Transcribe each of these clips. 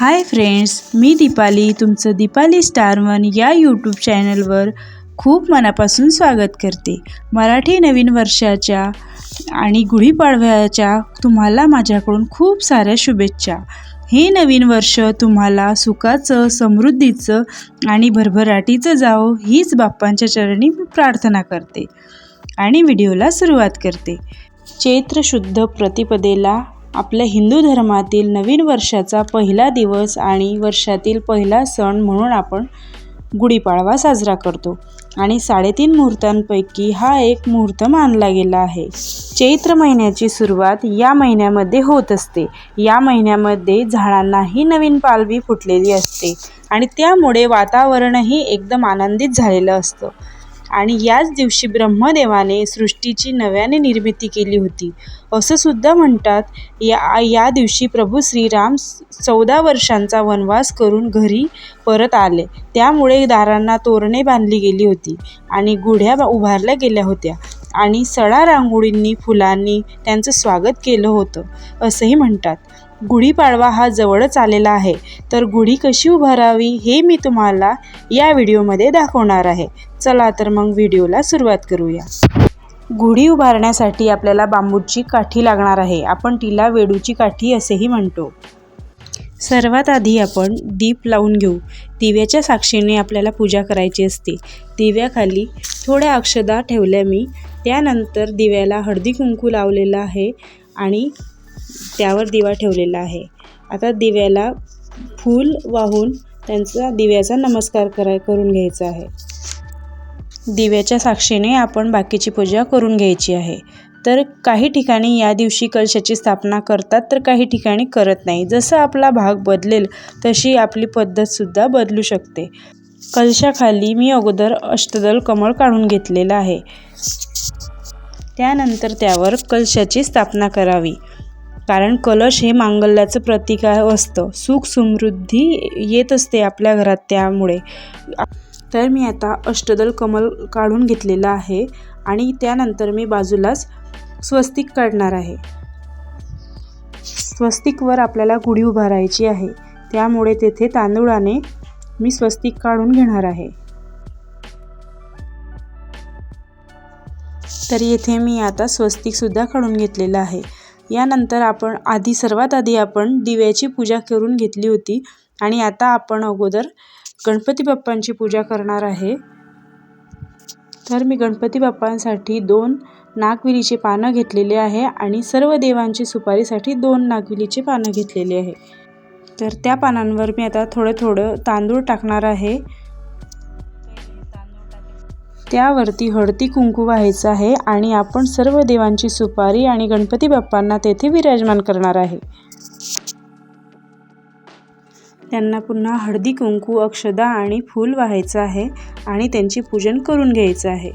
Hi friends मी दीपाली तुमचं Deepali star one या यूट्यूब चॅनलवर खूप मनापासून स्वागत करते. मराठी नवीन वर्षाच्या आणि गुढीपाडव्याच्या तुम्हाला माझ्याकडून खूप साऱ्या शुभेच्छा. हे नवीन वर्ष तुम्हाला सुखाचं समृद्धीचं आणि भरभराटीचं जावो हीच बाप्पांच्या चरणी मी प्रार्थना करते आणि व्हिडिओला सुरुवात करते. चैत्र शुद्ध प्रतिपदेला आपल्या हिंदू धर्मातील नवीन वर्षाचा पहिला दिवस आणि वर्षातील पहिला सण म्हणून आपण गुढीपाडवा साजरा करतो. आणि साडेतीन मुहूर्तांपैकी हा एक मुहूर्त मानला गेला आहे. चैत्र महिन्याची सुरुवात या महिन्यामध्ये होत असते. या महिन्यामध्ये झाडांनाही नवीन पालवी फुटलेली असते आणि त्यामुळे वातावरणही एकदम आनंदित झालेलं असतं. आणि याच दिवशी ब्रह्मदेवाने सृष्टीची नव्याने निर्मिती केली होती. असं सुद्धा म्हणतात या या दिवशी प्रभू श्रीराम चौदा वर्षांचा वनवास करून घरी परत आले. त्यामुळे दारांना तोरणे बांधली गेली होती आणि गुढ्या उभारल्या गेल्या होत्या आणि सडा रांगोळींनी फुलांनी त्यांचं स्वागत केलं होतं असंही म्हणतात. गुढीपाडवा हा जवळच आलेला आहे. तर गुढी कशी उभारावी हे मी तुम्हाला या व्हिडिओमध्ये दाखवणार आहे. चला तर मग व्हिडिओला सुरुवात करूया. गुढी उभारण्यासाठी आपल्याला बांबूची काठी लागणार आहे. आपण तिला वेडूची काठी असेही म्हणतो. सर्वात आधी आपण दीप लावून घेऊ. दिव्याच्या साक्षीने आपल्याला पूजा करायची असते. दिव्याखाली थोड्या अक्षदा ठेवल्या मी. त्यानंतर दिव्याला हळदी कुंकू लावलेला आहे आणि त्यावर दिवा ठेवलेला आहे. आता दिव्याला फूल वाहून त्यांचा दिव्याचा नमस्कार करा करून घ्यायचा आहे. दिव्याच्या साक्षीने आपण बाकीची पूजा करून घ्यायची आहे. तर काही ठिकाणी या दिवशी कलशाची स्थापना करतात तर काही ठिकाणी करत नाही. जसं आपला भाग बदलेल तशी आपली पद्धतसुद्धा बदलू शकते. कलशाखाली मी अगोदर अष्टदल कमळ काढून घेतलेलं आहे. त्यानंतर त्यावर कलशाची स्थापना करावी. कारण कलश हे मांगल्याचं प्रतीक असतं. सुख समृद्धी येत असते आपल्या घरात त्यामुळे. तर मी आता अष्टदल कमल काढून घेतलेलं आहे आणि त्यानंतर मी बाजूलाच स्वस्तिक काढणार आहे. स्वस्तिकवर आपल्याला गुढी उभारायची आहे. त्यामुळे तेथे तांदूळाने मी स्वस्तिक काढून घेणार आहे. तर येथे मी आता स्वस्तिकसुद्धा काढून घेतलेलं आहे. यानंतर आपण आधी सर्वात आधी आपण दिव्याची पूजा करून घेतली होती आणि आता आपण अगोदर गणपती बाप्पांची पूजा करणार आहे. तर मी गणपती बाप्पांसाठी दोन नागविलीचे पानं घेतलेले आहे आणि सर्व देवांची सुपारीसाठी दोन नागविलीचे पानं घेतलेले आहे. तर त्या पानांवर मी आता थोडं थोडं तांदूळ टाकणार आहे. त्यावरती हळदी कुंकू व्हायचं आहे आणि आपण सर्व देवांची सुपारी आणि गणपती बाप्पांना तेथे विराजमान करणार आहे. त्यांना पुन्हा हळदी कुंकू अक्षदा आणि फूल व्हायचं आहे आणि त्यांची पूजन करून घ्यायचं आहे.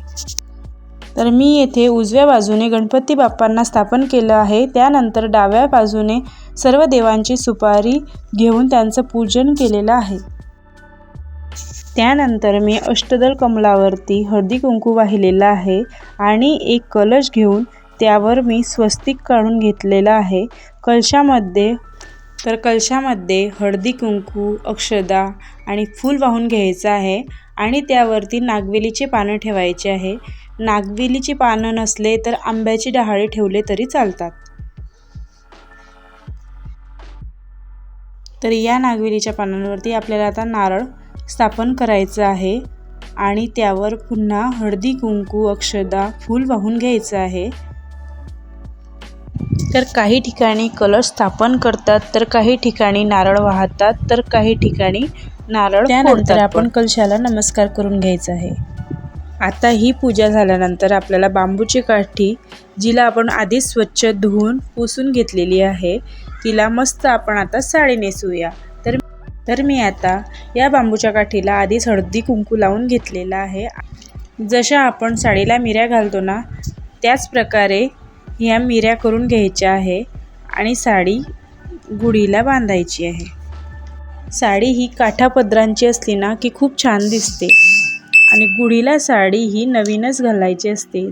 तर मी येथे उजव्या बाजूने गणपती बाप्पांना स्थापन केलं आहे. त्यानंतर डाव्या बाजूने सर्व देवांची सुपारी घेऊन त्यांचं पूजन केलेलं आहे. त्यानंतर मी अष्टदल कमलावरती हळदी कुंकू वाहिलेला आहे आणि एक कलश घेऊन त्यावर मी स्वस्तिक काढून घेतलेलं आहे. कलशामध्ये तर कलशामध्ये हळदी कुंकू अक्षदा आणि फूल वाहून घ्यायचं आहे आणि त्यावरती नागवेलीचे पानं ठेवायचे आहे. नागवेलीची पानं नसले तर आंब्याची डहाळे ठेवले तरी चालतात. तर या नागवेलीच्या पानांवरती आपल्याला आता नारळ स्थापन करायचं आहे आणि त्यावर पुन्हा हळदी कुंकू अक्षदा फूल वाहून घ्यायचं आहे. तर काही ठिकाणी कलश स्थापन करतात तर काही ठिकाणी नारळ वाहतात तर काही ठिकाणी नारळ त्यानंतर आपण कलशाला नमस्कार करून घ्यायचा आहे. आता ही पूजा झाल्यानंतर आपल्याला बांबूची काठी जिला आपण आधीच स्वच्छ धुवून पुसून घेतलेली आहे तिला मस्त आपण आता साडी नेसूया तर मी आता या बांबूच्या काठीला आधीच हळदी कुंकू लावून घेतलेला आहे. जशा आपण साडीला मिऱ्या घालतो ना त्याच प्रकारे ह्या मिऱ्या करून घ्यायच्या आहे आणि साडी गुढीला बांधायची आहे. साडी ही काठापदरांची असली ना की खूप छान दिसते. आणि गुढीला साडी ही नवीनच घालायची असते.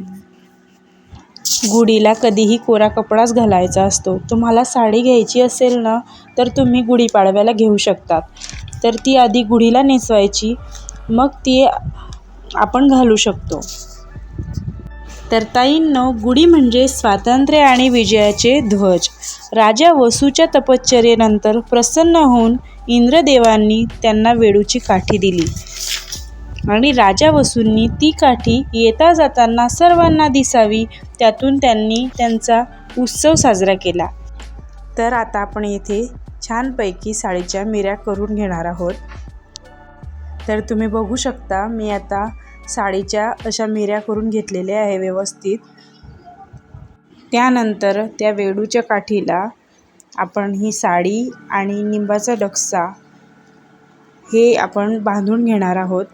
गुढीला कधीही कोरा कपडाच घालायचा असतो. तुम्हाला साडी घ्यायची असेल ना तर तुम्ही गुढीपाडव्याला घेऊ शकतात. तर ती आधी गुढीला नेसवायची मग ती आपण घालू शकतो. तर ताईंनो गुढी म्हणजे स्वातंत्र्य आणि विजयाचे ध्वज. राजा वसूच्या तपश्चर्येनंतर प्रसन्न होऊन इंद्रदेवांनी त्यांना वेळूची काठी दिली. आणि राजा वसूंनी ती काठी येता जाताना सर्वांना दिसावी त्यातून त्यांनी त्यांचा उत्सव साजरा केला. तर आता आपण येथे छानपैकी साडीच्या मिऱ्या करून घेणार आहोत. तर तुम्ही बघू शकता मी आता साडीच्या अशा मिऱ्या करून घेतलेल्या आहे व्यवस्थित. त्यानंतर त्या वेडूच्या काठीला आपण ही साडी आणि निंबाचा डक्सा हे आपण बांधून घेणार आहोत.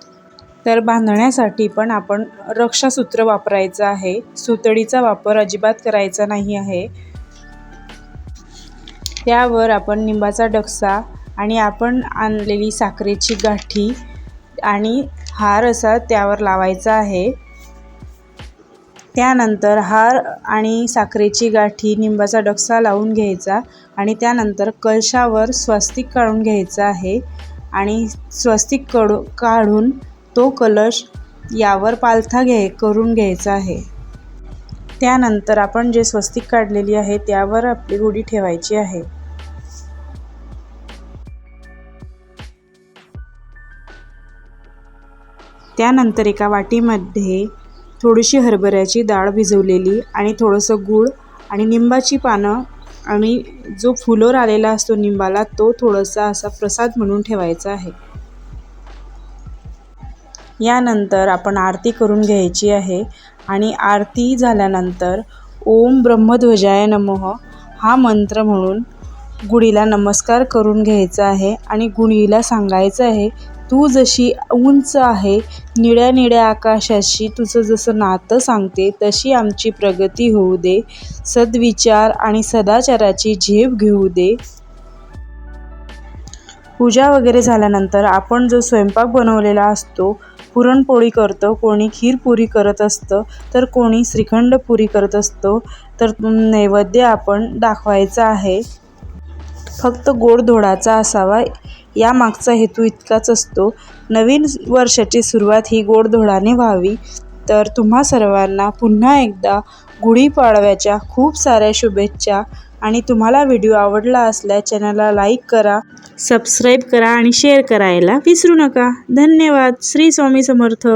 तर बांधण्यासाठी पण आपण रक्षासूत्र वापरायचं आहे. सुतळीचा वापर अजिबात करायचा नाही आहे. त्यावर आपण निंबाचा डक्सा आणि आपण आणलेली साखरेची गाठी आणि हार असा त्यावर लावायचा आहे. त्यानंतर हार आणि साखरेची गाठी निंबाचा डक्सा लावून घ्यायचा आणि त्यानंतर कलशावर स्वस्तिक काढून घ्यायचा आहे. आणि स्वस्तिक कडू काढून तो कलश यावर पालथा घ्याय करून घ्यायचा आहे. त्यानंतर आपण जे स्वस्तिक काढलेली आहे त्यावर आपली गुढी ठेवायची आहे. त्यानंतर एका वाटीमध्ये थोडीशी हरभऱ्याची डाळ भिजवलेली आणि थोडंसं गूळ आणि निंबाची पानं आणि जो फुलोर आलेला असतो निंबाला तो थोडासा असा प्रसाद म्हणून ठेवायचा आहे. यानंतर आपण आरती करून घ्यायची आहे आणि आरती झाल्यानंतर ओम ब्रह्मध्वजाय नमः हा मंत्र म्हणून गुढीला नमस्कार करून घ्यायचा आहे आणि गुढीला सांगायचं आहे तू जशी उंच आहे निळ्या निळ्या आकाशाशी तुझं जसं नातं सांगते तशी आमची प्रगती होऊ दे. सद्विचार आणि सदाचाराची झेप घेऊ दे. पूजा वगैरे झाल्यानंतर आपण जो स्वयंपाक बनवलेला असतो पुरणपोळी करतो कोणी खीरपुरी करत असतं तर कोणी श्रीखंडपुरी करत असतो तर नैवेद्य आपण दाखवायचा आहे. फक्त गोडधोडाचा असावा यामागचा हेतू इतकाच असतो. नवीन वर्षाची सुरुवात ही गोडधोडाने व्हावी. तर तुम्हा सर्वांना पुन्हा एकदा गुढीपाडव्याच्या खूप साऱ्या शुभेच्छा. आणि तुम्हाला व्हिडिओ आवडला असल्यास चॅनलला लाईक करा. सबस्क्राईब करा आणि शेअर करायला विसरू नका. धन्यवाद. श्री स्वामी समर्थ.